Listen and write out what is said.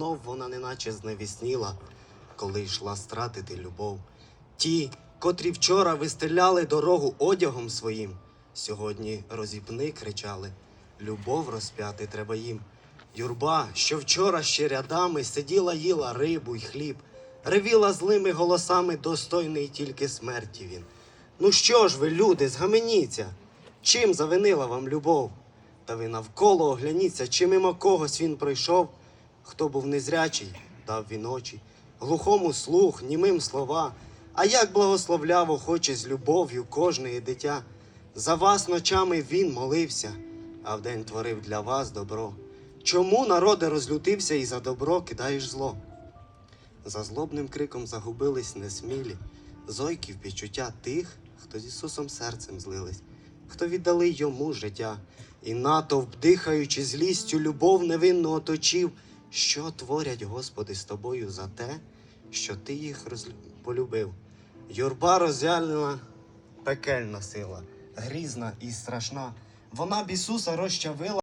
Знов вона неначе зневісніла, коли йшла стратити любов. Ті, котрі вчора вистеляли дорогу одягом своїм, сьогодні розіпни кричали. Любов розп'яти треба їм. Юрба, що вчора ще рядами сиділа, їла рибу й хліб, ревіла злими голосами, достойний тільки смерті він. Ну що ж ви, люди, згаменіться? Чим завинила вам любов? Та ви навколо огляніться, чи мимо когось він пройшов, хто був незрячий, дав він очі, глухому слух, німим слова, а як благословляв охоче з любов'ю кожне дитя. За вас ночами він молився, а вдень творив для вас добро. Чому народи розлютився і за добро кидаєш зло? За злобним криком загубились несмілі, зойків підчуття тих, хто з Ісусом серцем злились, хто віддали йому життя, і натовп, дихаючи злістю, любов невинну оточив, що творять Господи з тобою за те, що ти їх розлю... полюбив. Юрба роззялена пекельна сила, грізна і страшна. Вона б Ісуса розчавила.